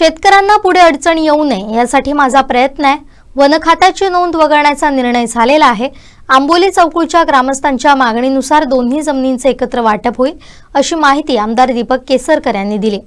शेतकऱ्यांना पुढे अडचण येऊ नये यासाठी माझा प्रयत्न आहे. वन खात्याची नोंद वगळण्याचा निर्णय झालेला आहे. आंबोली चौकुळच्या ग्रामस्थांच्या मागणीनुसार दोन्ही जमिनींचे एकत्र वाटप होईल अशी माहिती आमदार दीपक केसरकर यांनी दिली.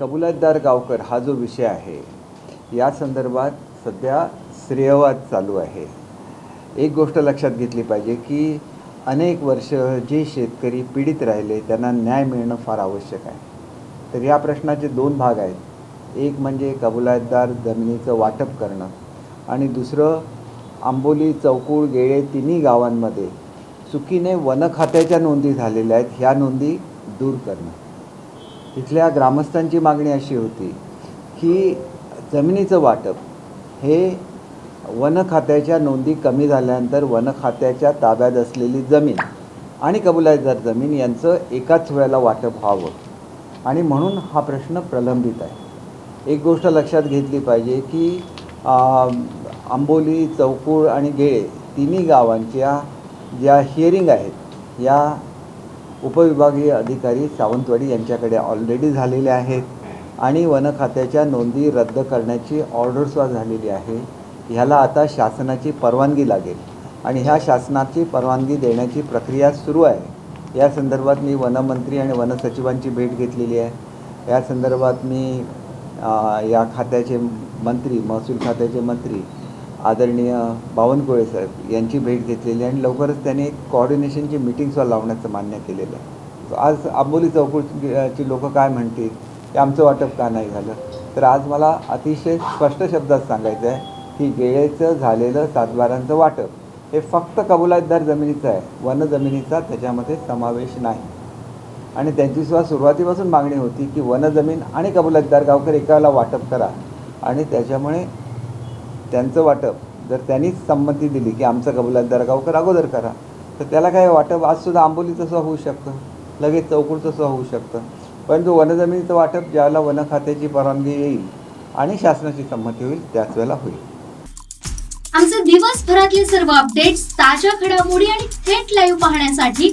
कबुलातदार गावकर हा जो विषय आहे या संदर्भात सध्या श्रेयवाद चालू आहे. एक गोष्ट लक्षात घेतली पाहिजे की अनेक वर्ष जे शेतकरी पीडित राहिले त्यांना न्याय मिळणं फार आवश्यक आहे. तर या प्रश्नाचे दोन भाग आहेत. एक म्हणजे कबुलायतदार जमिनीचं वाटप करणं आणि दुसरं आंबोली चौकूळ गेळे तिन्ही गावांमध्ये चुकीने वन खात्याच्या नोंदी झालेल्या आहेत ह्या नोंदी दूर करणं. इथल्या ग्रामस्थांची मागणी अशी होती की जमिनीचं वाटप हे वन खात्याच्या नोंदी कमी झाल्यानंतर वन खात्याच्या ताब्यात असलेली जमीन आणि कबुलायतदार जमीन यांचं एकाच वेळेला वाटप व्हावं. आणि म्हणून हा प्रश्न प्रलंबित आहे. एक गोष्ट लक्षात घेतली पाहिजे की आंबोली चौकूळ आणि गेळे तिन्ही गावांच्या ज्या हिअरिंग आहेत या उपविभागीय अधिकारी सावंतवाडी यांच्याकडे ऑलरेडी झालेल्या आहेत आणि वन खात्याच्या नोंदी रद्द करण्याची ऑर्डरसुद्धा झालेली आहे. ह्याला आता शासनाची परवानगी लागेल आणि ह्या शासनाची परवानगी देण्याची प्रक्रिया सुरू आहे. या संदर्भात मी वनमंत्री आणि वनसचिवांची भेट घेतलेली आहे. या संदर्भात मी या खात्याचे मंत्री महसूल खात्याचे मंत्री आदरणीय बावनकुळे साहेब यांची भेट घेतलेली आणि लवकरच त्यांनी एक कॉर्डिनेशनची मिटिंगसुद्धा लावण्याचं मान्य केलेलं आहे. आज आंबोली चौकची लोकं काय म्हणतील की आमचं वाटप का नाही झालं? तर आज मला अतिशय स्पष्ट शब्दात सांगायचं आहे की गेळेचं झालेलं सातबारांचं वाटप हे फक्त कबुलातदार जमिनीचं आहे. वन जमिनीचा त्याच्यामध्ये समावेश नाही. आणि त्यांची सुद्धा सुरुवातीपासून मागणी होती की वन जमीन आणि कबुलतदार गावकर एकाला वाटप करा. आणि त्याच्यामुळे त्यांचं वाटप जर त्यांनीच संमती दिली की आमचं कबुलातदार गावकर अगोदर करा तर त्याला काय वाटप आजसुद्धा आंबोलीचं होऊ शकतं. लगेच चौकुडचं सुद्धा होऊ शकतं. परंतु वनजमिनीचं वाटप ज्यावेळेला वन खात्याची परवानगी येईल आणि शासनाची संमती होईल त्याच वेळेला होईल. आमचे दिवसभरातले सर्व अपडेट्स ताज्या घडामोडी आणि थेट लाईव्ह पाहण्यासाठी